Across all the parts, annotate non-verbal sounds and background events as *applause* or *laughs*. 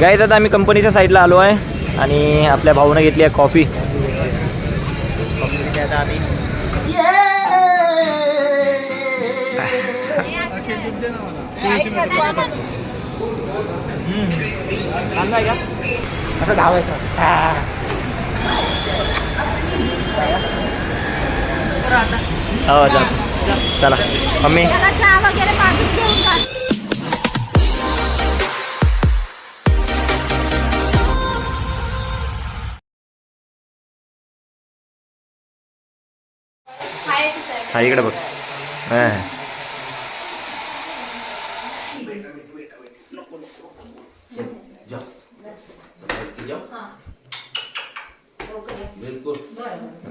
Guys आता आम्ही कंपनीच्या साईडला आलो आहे आणि आपल्या भाऊनं घेतली आहे कॉफी असं धावायचं. हो जा चला. मम्मी. हा इकडे बघ. हा.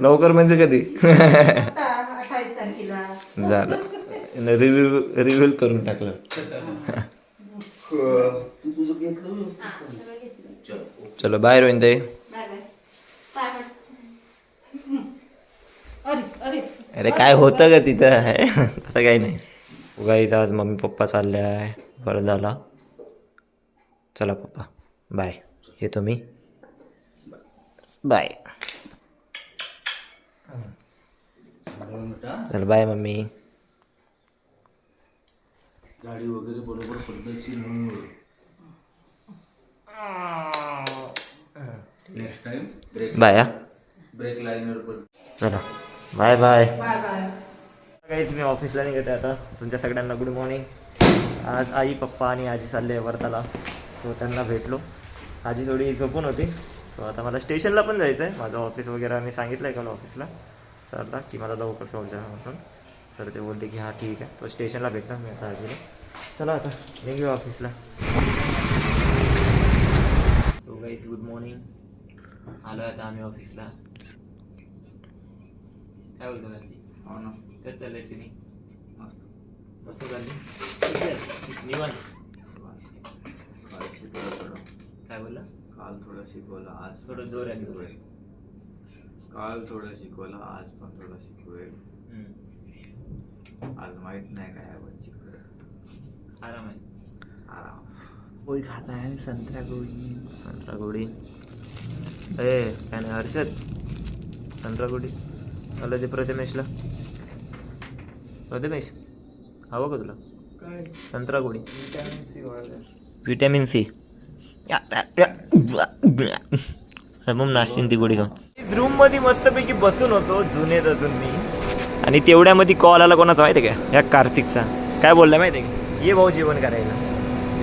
लवकर म्हणजे कधी? तारखेला. झालं. रिव्ह्यू रिव्ह्यू करून टाकलं. चलो. बाहेर होईन ते बाय बाय. पाय पड. अरे अरे. अरे काय होतं का तिथं? आहे आता काही नाही. उगाईच आज मम्मी पप्पा चालले आहे बरं झाला. चला पप्पा. बाय. येतो मी. बाय. चल बाय मम्मी. गाडी वगैरे बरोबर पद्धतशीर next time break bye break लाईनवर पण चला. बाय बाय काहीच मी ऑफिसला निघते आता. तुमच्या सगळ्यांना गुड मॉर्निंग आज आई पप्पा आणि आजी चालले वर्धाला सो त्यांना भेटलो. आजी थोडी झोपून होती. सो आता मला स्टेशनला पण जायचं आहे माझं ऑफिस वगैरे मी सांगितलं आहे काल ऑफिसला सरला की मला लवकर सोडजा म्हणून. तर ते बोलते की हाँ ठीक आहे. तो स्टेशनला भेटणार मी आता आजीला चला आता निघूया ऑफिसला. सो गाईज गुड मॉर्निंग आलो आता आम्ही ऑफिसला. काय बोलतो गांधी? हो ना. तेच चाललंय नाही मस्त. मस्त चालली निवांत काय बोलला काल थोडं शिकवलं आज थोडं जोरात. शिकवेल. काल थोडं शिकवलं आज पण थोडं शिकवेल. आज माहीत नाही काय आपण शिकवेल आराम आहे. आराम. पोळी खात आहे संत्रा गोळी संत्रा गोळी ए काय नाही हर्षद. संत्रा गोळी आलं ते प्रथमेशला. प्रथमेश हवं का तुला? काय? संत्रा गोळी विटॅमिन सी वाढलं. Vitamin C. मग नाश्तीन ती गोळी खाऊन. रूममध्ये मस्तपैकी बसून होतो जुनेत अजून मी आणि तेवढ्यामध्ये कॉल आला कोणाचा माहिती आहे का? या कार्तिकचा. काय बोलला माहिती आहे का? ये भाऊ जेवण करायला.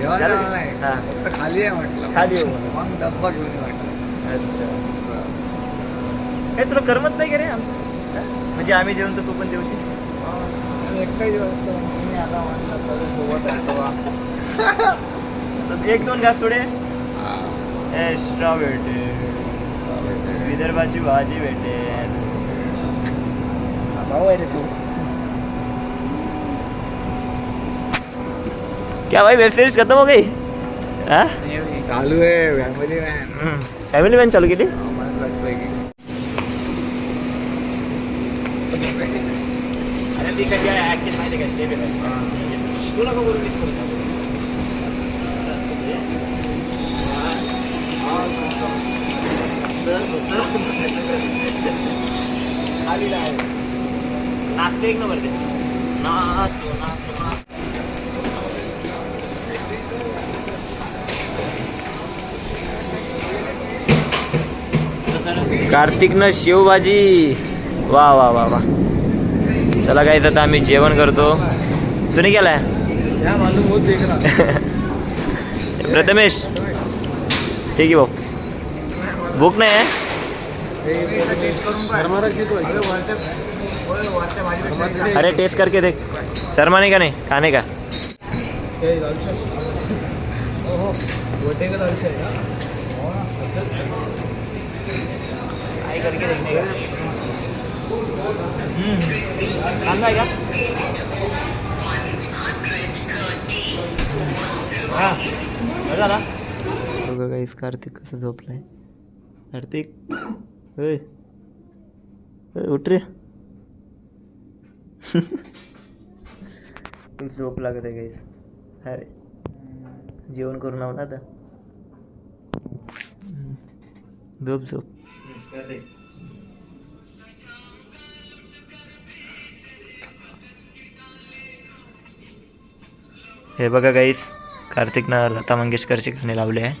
जेवण झालं? झालं नाही हा. फक्त खाली आहे म्हटलं. खाली आहे म्हटलं. मग डब्बा घेऊन ये म्हटलं. अच्छा. काय तुला करमत नाही का रे आमचं? हा? म्हणजे आम्ही जेवण तर तू पण जेवशील? एकटा जेवण केलं. मी आता म्हटलं सगळं सोबत आहे तेव्हा तर एक दोन घास थोडे. एक्स्ट्रा विदर्भाची भाजी भेटेल. भाऊ आहे रे तू. क्या भाई वेब सिरीज खत्म हो गई? हाँ? चालू आहे फॅमिली मॅन फॅमिली मॅन चालू केली? अरे ती कशी आहे? माहिती का? स्टेप आहे. नाचते एक नंबर ते नाचो नाचो नाचो. कार्तिकनं शेवभाजी. वा वा वा वा. चला काय तर आता आम्ही जेवण करतो. तुम्ही केलाय? *laughs* प्रथमेश ठीक आहे भाऊ. भूक नाही आहे? अरे टेस्ट करके देख। शर्माने का नहीं खाने का। ट्राई करके देखने का हम्म, खाना है। क्या हा बरं झाला बघा गाईस कार्तिक कसं झोपलाय कार्तिक। होय उठ रे खूप झोप लागत आहे गाईस अरे जेवण करून आहो ना आता. झोप झोप हे बघा गाईस कार्तिकनं लता मंगेशकरचे गाणे लावले आहे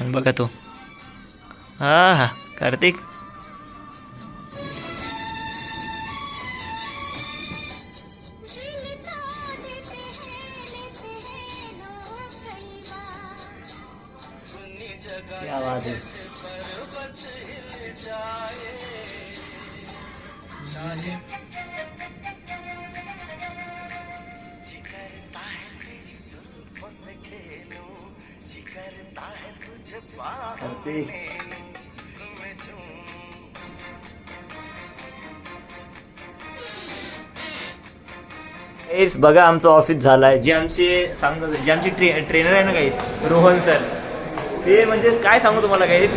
आणि बघा तो हा हा कार्तिक। क्या बात है? कार्तिक। गाईस बघा आमचं ऑफिस झालं आहे जे आमचे सांगतो जे आमचे ट्रे ट्रेनर आहे ना गाईस रोहन सर ते म्हणजे काय सांगू तुम्हाला गाईस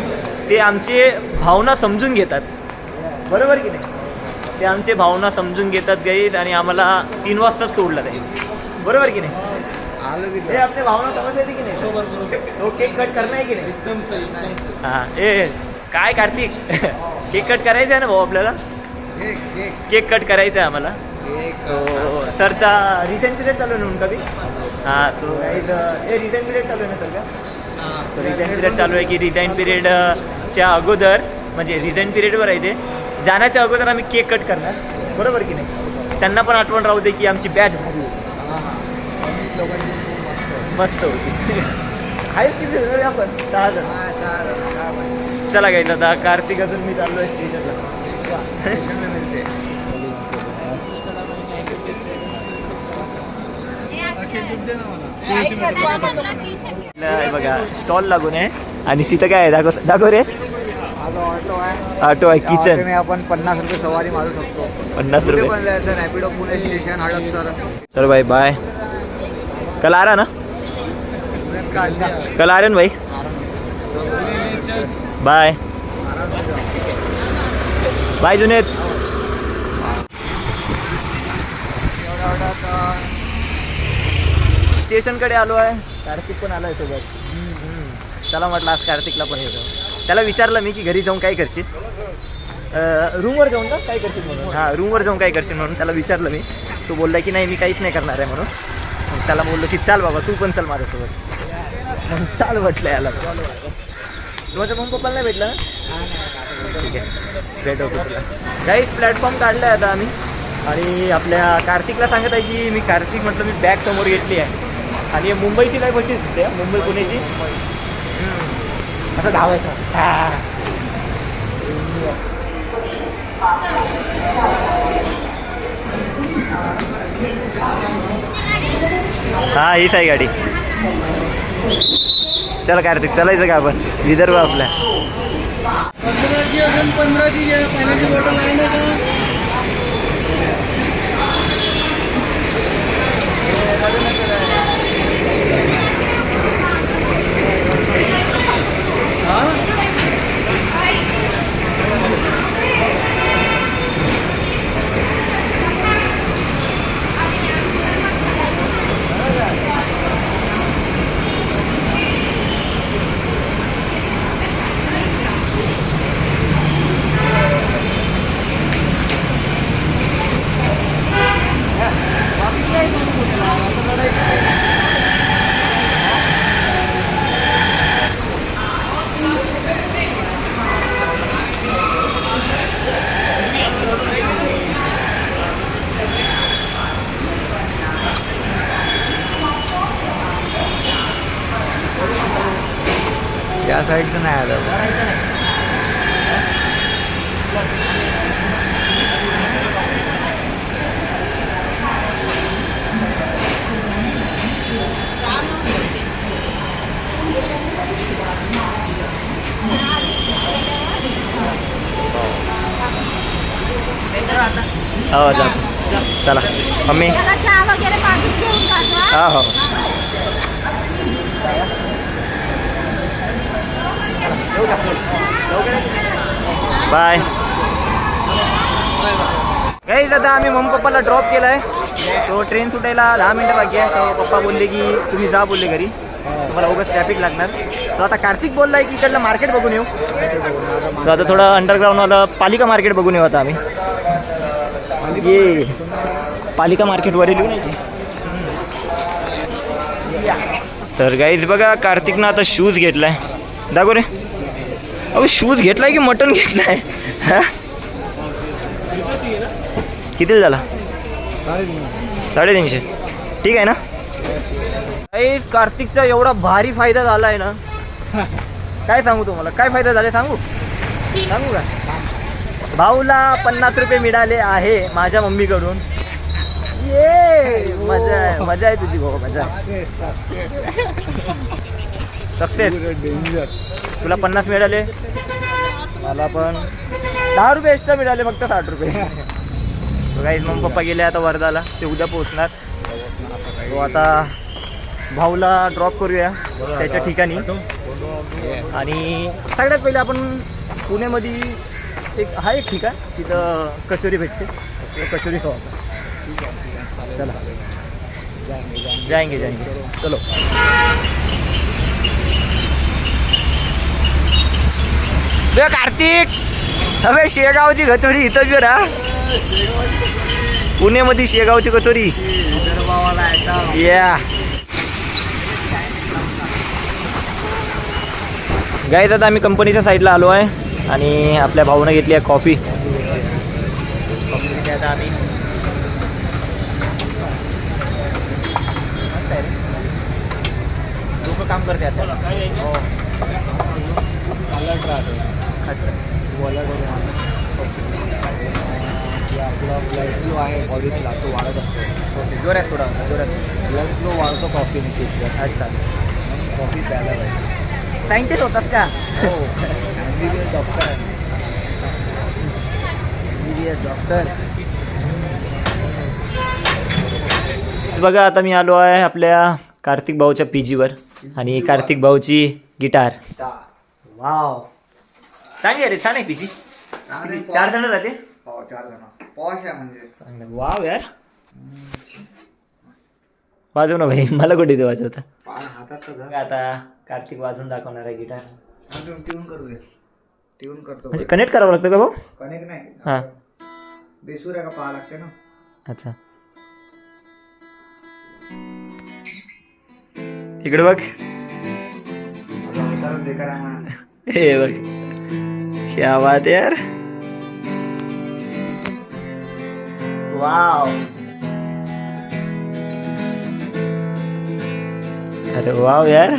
ते आमचे भावना समजून घेतात. बरोबर की नाही? ते आमचे भावना समजून घेतात गाईस आणि आम्हाला तीन वाजताच सोडलं जाईल बरोबर की नाही? हे आपले भावना समजले की नाही? तो केक कट करणार आहे की नाही? एकदम सही एकदम सही. हा ए काय कार्तिक? *laughs* केक कट करायचं आहे ना भाऊ आपल्याला? केक कट करायचं आहे आम्हाला. केक सरचा रिसेंट पिरियड चालू आहे ना उनका भी? हां तो गाईज हे रिसेंट पिरियड चालू आहे ना सर का तो रिझाईन पिरियड चालू आहे की रिझाईन पिरियडच्या अगोदर म्हणजे रिझाईन पिरियडवर आहे ते. जाण्याच्या अगोदर आम्ही केक कट करणार. बरोबर की नाही? त्यांना पण आठवण राहू दे की आमची बॅच भारी मस्त होती. आहेच किती जण आपण? सहा जण. चला गाईज आता कार्तिक अजून मी चाललो आहे स्टेशनला स्टेशन में मिलते हैं. हे बघा स्टॉल लागून आहे. आणि तिथं काय आहे? दाखव दाखव रे. ऑटो आहे. ऑटो आहे त्या किचन. आपण पन्नास रुपये सवारी मारू शकतो. पन्नास रुपये. पण जायचं रॅपिडो पुणे स्टेशन हडपसर चलो भाई बाय. कल आ रहा ना? कल आ रहे ना भाई? बाय. बाय जुनेद. स्टेशनकडे आलो आहे. कार्तिक पण आलो आहे सोबत. चला म्हटलं आज कार्तिकला पण येतो त्याला विचारलं मी की घरी जाऊन काय करशील? रूमवर जाऊन का? काय करशील म्हणून? हां रूमवर जाऊन काय करशील म्हणून त्याला विचारलं मी. तो बोलला की नाही मी काहीच नाही करणार आहे म्हणून. मग त्याला बोललो की चाल बाबा तू पण चल माझ्यासोबत. मग चाल म्हटलं याला. तुझ्या मग पप्पाला नाही भेटलं ना? ठीक आहे. भेटवतो तुला. काहीच प्लॅटफॉर्म काढला आहे आता आम्ही. आणि आपल्या कार्तिकला सांगत आहे की मी कार्तिक म्हटलं मी बॅग समोर घेतली आहे. आणि मुंबईची नाही बशी दिसते हा, मुंबई पुण्याची. असं धावायचं. हा. हा हीच आहे गाडी. चल कार्तिक चलायचं का आपण? विदर्भ आपल्या पंधराची असेल पंधराची पाण्याची बॉटल आहे ना का या साईडचं नाही आलं हो जा चला मम्मी त्याला चहा वगैरे पाजून घेऊन जातो हा? हा हो बाय. गाईज आता आम्ही मम्मी पप्पाला ड्रॉप केला आहे तो ट्रेन सुटायला दहा मिनटं बाकी आहे. तो पप्पा बोलले की तुम्ही जा बोलले घरी. तुम्हाला उगाच ट्रॅफिक लागणार. तर आता कार्तिक बोललाय की इकडलं मार्केट बघून येऊ. तर आता थोडं अंडरग्राऊंडवालं पालिका मार्केट बघून येऊ आता आम्ही. ये. पालिका मार्केटवर येऊ नाही तर गाईज बघा कार्तिकनं आता शूज घेतलाय. दाखव रे. अहो शूज घेतलाय की मटन घेतलाय? हा? कितीला झाला? साडेतीनशे. ठीक आहे ना? गाईज कार्तिकचा एवढा भारी फायदा झाला आहे ना. काय सांगू तुम्हाला? काय फायदा झाला सांगू? सांगू का? भाऊला पन्नास रुपये मिळाले आहे माझ्या मम्मीकडून. ये! मजा आहे मजा आहे तुझी भाऊ मजा सक्सेस डेंजर तुला पन्नास मिळाले? मला पण. दहा रुपये एक्स्ट्रा मिळाले फक्त साठ रुपये. *laughs* काही मग पप्पा गेले आता वर्धाला. ते उद्या पोहोचणार. तो आता भाऊला ड्रॉप करूया त्याच्या ठिकाणी. आणि सगळ्यात पहिले आपण पुण्यामध्ये एक हा एक ठिकाण तिथं कचोरी भेटते. कचोरी खाऊ आपण. चला. जाएंगे जाएंगे चलो. बे कार्तिक! अबे शेगावची कचोरी इथं बी ना. पुण्यामध्ये शेगावची कचोरी. या गाईत आता आम्ही कंपनीच्या साईडला आलो आहे आणि आपल्या भाऊनं घेतली आहे कॉफी आता आम्ही. काम करते आता हो. हो. अच्छा. आपला ब्लड फ्लो आहे बॉडीतला तो वाढत असतो. जोरात थोडा जोरात. ब्लड फ्लो वाढतो कॉफीने खूप जास्त. अच्छा अच्छा. कॉफी प्यायला पाहिजे. सायंटिस्ट होतास का? हो. M B B S doctor आहे. डॉक्टर बघा आता मी आलो आहे आपल्या कार्तिक भाऊच्या पी जीवर आणि कार्तिक भाऊची गिटार. वाव. चांगली आहे रे छान आहे पीजी चार जण राहते? हो चार जण. पॉश आहे म्हणजे. चांगलं. वाव यार. वाजव ना भाई मला कुठे ते वाजवता? हातात तर. आता कार्तिक वाजवून दाखवणार आहे गिटार ट्यून ट्यून करू दे ट्यून करतो म्हणजे कनेक्ट करावं लागतं का भाऊ? कनेक्ट नाही. हां. बेसूर आहे का? पाहा लागते ना. अच्छा. इकडे बघ. माझा अवतारच बेकार आहे म्हणा हे बघ क्या बात है यार वाव अरे वाव यार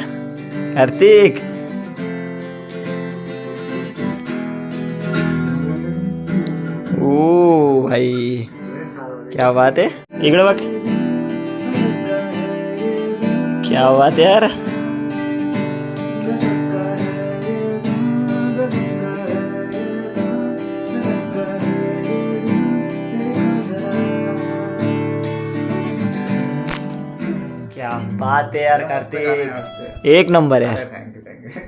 कार्तिक ओ भाई क्या बात है इकडे बघ क्या बात है यार बात यार कार्तिक. एक नंबर आहे थँक्यू थँक्यू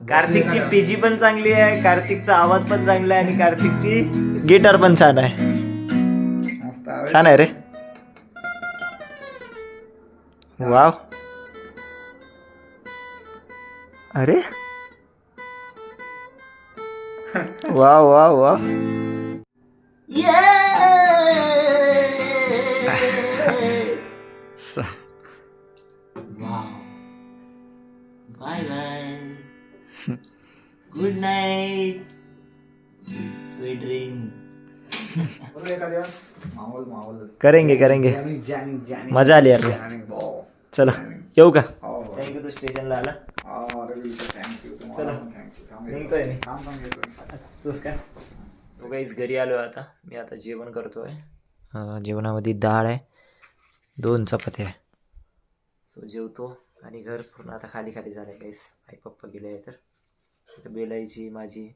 कार्तिकची *laughs* पीजी पण चांगली आहे कार्तिकचा आवाज पण चांगला आहे आणि कार्तिकची गिटार पण छान आहे. छान आहे रे. वाव अरे. वाव वाव वाव करेंगे करेंगे. मजा आली यार. चला येऊ का? हो थँक्यू तू स्टेशनला आला. हो थँक्यू चला. थँक्यू निघतोय तूच काय? तो काहीच घरी आलो आता. मी आता जेवण करतोय. अं, जेवणामध्ये डाळ आहे. दोन चपात्या आहे. सो जेवतो. आणि घर पूर्ण आता खाली खाली झालं आहे काहीच आई पप्पा गेले आहे तर. तिथं बेलाईची माझी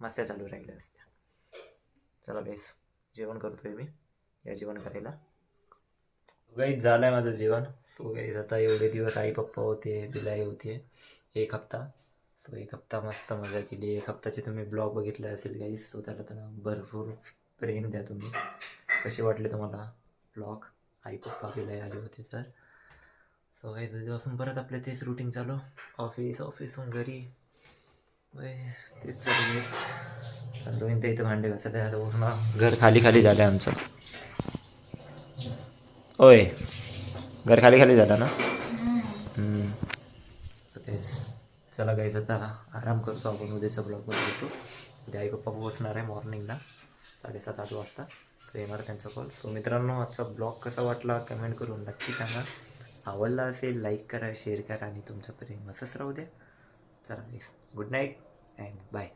मस्त्या चालू राहिल्या असत्या. चला गाईस जेवण करतोय मी. या जेवण करायला गाईच झालं आहे माझं जेवण सो गाईज आता एवढे दिवस आई पप्पा होते बिलाई होती. एक हप्ता. सो एक हप्ता मस्त मजा केली. एक हप्त्याचे तुम्ही ब्लॉग बघितले असेल गाईस सो त्याला त्यांना भरपूर प्रेम द्या तुम्ही. कसे वाटले तुम्हाला ब्लॉग? आई पप्पा बिलाई आले होते तर. सो काही दिवसून परत आपलं तेच रुटीन चालू. ऑफिस ऑफिसहून घरी. तेच चालू दोन ते इथं भांडे घासायला. आहे घर खाली खाली झालं आहे आमचं. होय घर खाली खाली झालं ना? तर तेच. चला गायचं आता आराम करतो आपण. उद्याचा ब्लॉग भेटू उद्या आई पप्पा पोहोचणार आहे मॉर्निंगला साडेसात आठ वाजता. तर येणार त्यांचा कॉल सो मित्रांनो आजचा ब्लॉग कसा वाटला कमेंट करून नक्की सांगा. आवडला असेल लाईक करा शेअर करा आणि तुमचं प्रेम असंच राहू द्या. चला गुड नाईट अँड बाय